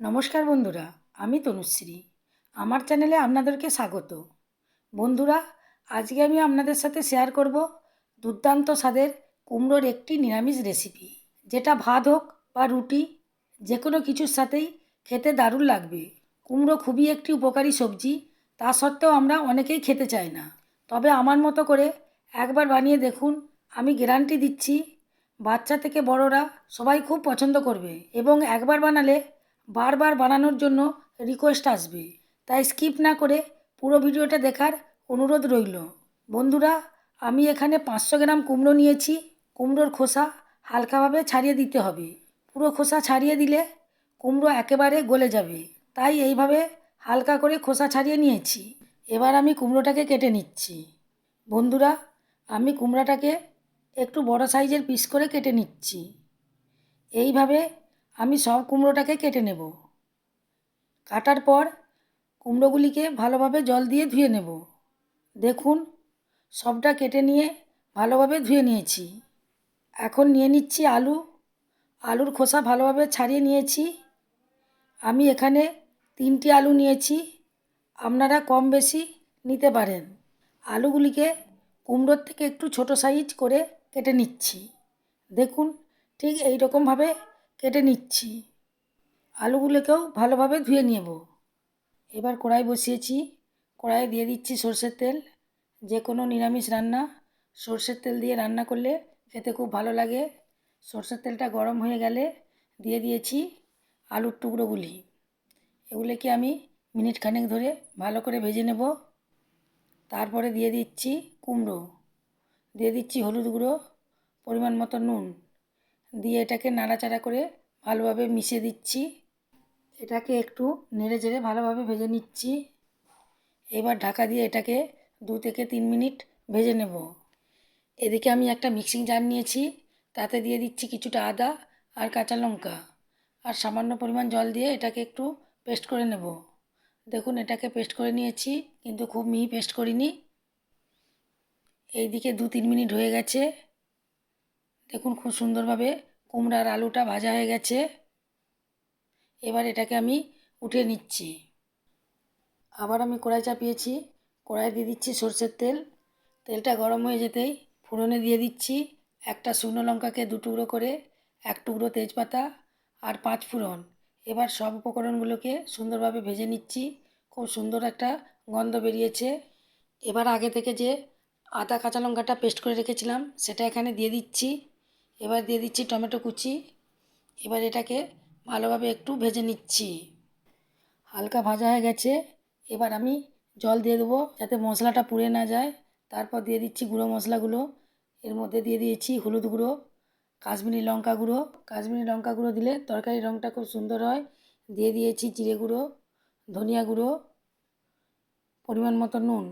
নমস্কার বন্ধুরা, আমি তনুশ্রী। আমার চ্যানেলে আপনাদেরকে স্বাগত। বন্ধুরা, আজকে আমি আপনাদের সাথে শেয়ার করব দুর্দান্ত স্বাদের কুমড়োর একটি নিরামিষ রেসিপি, যেটা ভাত হোক বা রুটি যে কোনো কিছুর সাথেই খেতে দারুণ লাগবে। কুমড়ো খুবই একটি উপকারী সবজি, তা সত্ত্বেও আমরা অনেকেই খেতে চাই না। তবে আমার মতো করে একবার বানিয়ে দেখুন, আমি গ্যারান্টি দিচ্ছি, বাচ্চা থেকে বড়রা সবাই খুব পছন্দ করবে এবং একবার বানালে বারবার বানানোর জন্য রিকোয়েস্ট আসবে। তাই স্কিপ না করে পুরো ভিডিওটা দেখার অনুরোধ রইল। বন্ধুরা, আমি এখানে পাঁচশো গ্রাম কুমড়ো নিয়েছি। কুমড়োর খোসা হালকাভাবে ছাড়িয়ে দিতে হবে। পুরো খোসা ছাড়িয়ে দিলে কুমড়ো একেবারে গলে যাবে। তাই এইভাবে হালকা করে খোসা ছাড়িয়ে নিয়েছি। এবার আমি কুমড়োটাকে কেটে নিচ্ছি। বন্ধুরা, আমি কুমড়াটাকে একটু বড় সাইজের পিস করে কেটে নিচ্ছি। এইভাবে আমি সব কুমড়োটাকে কেটে নেব। কাটার পর কুমড়োগুলিকে ভালোভাবে জল দিয়ে ধুয়ে নেব। দেখুন, সবটা কেটে নিয়ে ভালোভাবে ধুয়ে নিয়েছি। এখন নিয়ে নিচ্ছি আলু। আলুর খোসা ভালোভাবে ছাড়িয়ে নিয়েছি। আমি এখানে তিনটি আলু নিয়েছি। আপনারা কম বেশি নিতে পারেন। আলুগুলিকে কুমড়োর থেকে একটু ছোট সাইজ করে কেটে নিচ্ছি। দেখুন, ঠিক এই রকমভাবে কেটে নিচ্ছি। আলুগুলোকেও ভালোভাবে ধুয়ে নেব। এবার কড়াই বসিয়েছি। কড়াইয়ে দিয়ে দিচ্ছি সর্ষের তেল। যে কোনো নিরামিষ রান্না, সর্ষের তেল দিয়ে রান্না করলে খেতে খুব ভালো লাগে। সর্ষের তেলটা গরম হয়ে গেলে দিয়ে দিয়েছি আলুর টুকরোগুলি। এগুলোকে আমি মিনিট খানেক ধরে ভালো করে ভেজে নেব। তারপরে দিয়ে দিচ্ছি কুমড়ো। দিয়ে দিচ্ছি হলুদ গুঁড়ো, পরিমাণ মতো নুন। দিয়ে এটাকে নাড়াচাড়া করে ভালোভাবে মিশে দিচ্ছি। এটাকে একটু নেড়ে চেড়ে ভালোভাবে ভেজে নিচ্ছি। এবার ঢাকা দিয়ে এটাকে দু থেকে তিন মিনিট ভেজে নেব। এদিকে আমি একটা মিক্সিং জার নিয়েছি, তাতে দিয়ে দিচ্ছি কিছুটা আদা আর কাঁচা লঙ্কা। আর সামান্য পরিমাণ জল দিয়ে এটাকে একটু পেস্ট করে নেব। দেখুন, এটাকে পেস্ট করে নিয়েছি, কিন্তু খুব মিহি পেস্ট করিনি। এইদিকে দু তিন মিনিট হয়ে গেছে। দেখুন খুব সুন্দরভাবে কুমড়ার আলুটা ভাজা হয়ে গেছে। এবার এটাকে আমি উঠিয়ে নিচ্ছি। আবার আমি কড়াই চাপিয়েছি। কড়াই দিয়ে দিচ্ছি সর্ষের তেল। তেলটা গরম হয়ে যেতেই ফোড়নে দিয়ে দিচ্ছি একটা শুকনো লঙ্কাকে দু টুকরো করে, এক টুকরো তেজপাতা আর পাঁচ ফোড়ন। এবার সব উপকরণগুলোকে সুন্দরভাবে ভেজে নিচ্ছি। খুব সুন্দর একটা গন্ধ বেরিয়েছে। এবার আগে থেকে যে আদা, কাঁচা লঙ্কাটা পেস্ট করে রেখেছিলাম, সেটা এখানে দিয়ে দিচ্ছি। এবার দিয়ে দিচ্ছি টমেটো কুচি। এবার এটাকে ভালোভাবে একটু ভেজে নিচ্ছি। হালকা ভাজা হয়ে গেছে। এবার আমি জল দিয়ে দেবো যাতে মশলাটা পুড়ে না যায়। তারপর দিয়ে দিচ্ছি গুঁড়ো মশলাগুলো। এর মধ্যে দিয়ে দিয়েছি হলুদ গুঁড়ো, কাশ্মীরি লঙ্কা গুঁড়ো। কাশ্মীরি লঙ্কা গুঁড়ো দিলে তরকারির রঙটা খুব সুন্দর হয়। দিয়ে দিয়েছি জিরে গুঁড়ো, ধনিয়া গুঁড়ো, পরিমাণ মতো নুন।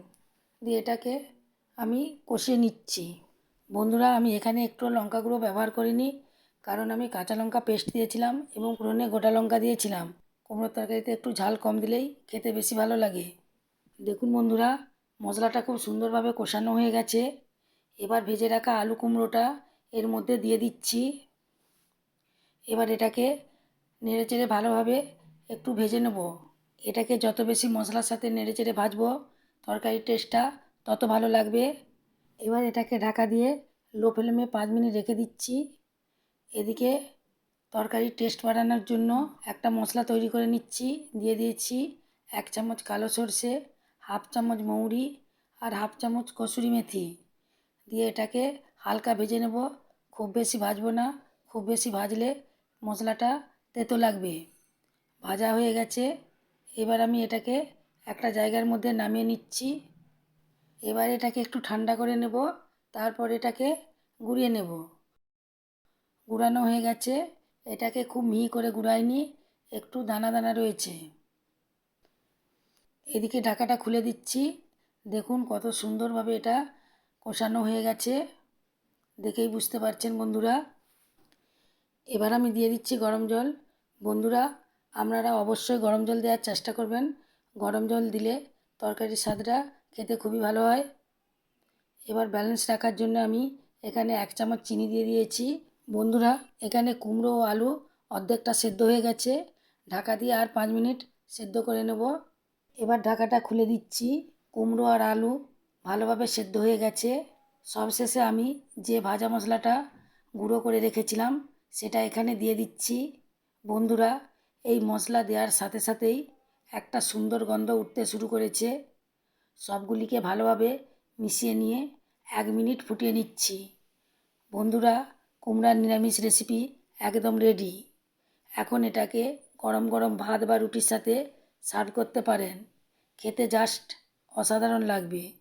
দিয়ে এটাকে আমি কষিয়ে নিচ্ছি। বন্ধুরা, আমি এখানে একটু লঙ্কা গুঁড়ো ব্যবহার করিনি, কারণ আমি কাঁচা লঙ্কা পেস্ট দিয়েছিলাম এবং পুরনে গোটা লঙ্কা দিয়েছিলাম। কুমড়োর তরকারিতে একটু ঝাল কম দিলেই খেতে বেশি ভালো লাগে। দেখুন বন্ধুরা, মশলাটা খুব সুন্দরভাবে কষানো হয়ে গেছে। এবার ভেজে রাখা আলু কুমড়োটা এর মধ্যে দিয়ে দিচ্ছি। এবার এটাকে নেড়ে চেড়ে ভালোভাবে একটু ভেজে নেব। এটাকে যত বেশি মশলার সাথে নেড়ে চেড়ে ভাজবো, তরকারির টেস্টটা তত ভালো লাগবে। এবার এটাকে ঢাকা দিয়ে লো ফ্লেমে পাঁচ মিনিট রেখে দিচ্ছি। এদিকে তরকারির টেস্ট বাড়ানোর জন্য একটা মশলা তৈরি করে নিচ্ছি। দিয়ে দিয়েছি এক চামচ কালো সর্ষে, হাফ চামচ মৌরি আর হাফ চামচ কসুরি মেথি। দিয়ে এটাকে হালকা ভেজে নেব। খুব বেশি ভাজবো না, খুব বেশি ভাজলে মশলাটা তেতো লাগবে। ভাজা হয়ে গেছে। এবার আমি এটাকে একটা জায়গার মধ্যে নামিয়ে নিচ্ছি। এবার এটাকে একটু ঠান্ডা করে নেব, তারপর এটাকে গুঁড়িয়ে নেব। গুঁড়ানো হয়ে গেছে, এটাকে খুব মিহি করে গুঁড়াইনি, একটু দানা দানা রয়েছে। এদিকে ঢাকাটা খুলে দিচ্ছি, দেখুন কত সুন্দরভাবে এটা কষানো হয়ে গেছে, দেখেই বুঝতে পারছেন বন্ধুরা। এবার আমি দিয়ে দিচ্ছি গরম জল। বন্ধুরা, আপনারা অবশ্যই গরম জল দেওয়ার চেষ্টা করবেন। গরম জল দিলে তরকারির স্বাদটা খেতে খুবই ভালো হয়। এবার ব্যালেন্স রাখার জন্য আমি এখানে এক চামচ চিনি দিয়ে দিয়েছি। বন্ধুরা, এখানে কুমড়ো ও আলু অর্ধেকটা সেদ্ধ হয়ে গেছে। ঢাকা দিয়ে আর পাঁচ মিনিট সেদ্ধ করে নেব। এবার ঢাকাটা খুলে দিচ্ছি। কুমড়ো আর আলু ভালোভাবে সেদ্ধ হয়ে গেছে। সবশেষে আমি যে ভাজা মশলাটা গুঁড়ো করে রেখেছিলাম, সেটা এখানে দিয়ে দিচ্ছি। বন্ধুরা, এই মশলা দেওয়ার সাথে সাথেই একটা সুন্দর গন্ধ উঠতে শুরু করেছে। সবগুলিকে ভালোভাবে মিশিয়ে নিয়ে এক মিনিট ফুটিয়ে নিচ্ছি। বন্ধুরা, কুমড়ার নিরামিষ রেসিপি একদম রেডি এখন এটাকে গরম গরম ভাত বা রুটির সাথে সার্ভ করতে পারেন। খেতে জাস্ট অসাধারণ লাগবে।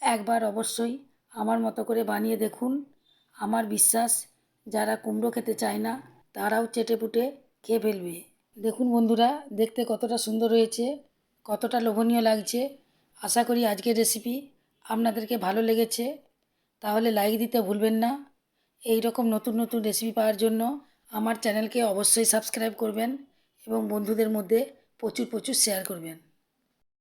একবার অবশ্যই আমার মতো করে বানিয়ে দেখুন। আমার বিশ্বাস, যারা কুমড়ো খেতে চায় না, তারাও চেটেপুটে খেয়ে ফেলবে। দেখুন বন্ধুরা, দেখতে কতটা সুন্দর হয়েছে, কতটা লোভনীয় লাগছে। আশা করি আজকের রেসিপি আপনাদেরকে ভালো লেগেছে। তাহলে লাইক দিতে ভুলবেন না। এই রকম নতুন নতুন রেসিপি পাওয়ার জন্য আমার চ্যানেলকে অবশ্যই সাবস্ক্রাইব করবেন এবং বন্ধুদের মধ্যে প্রচুর প্রচুর শেয়ার করবেন।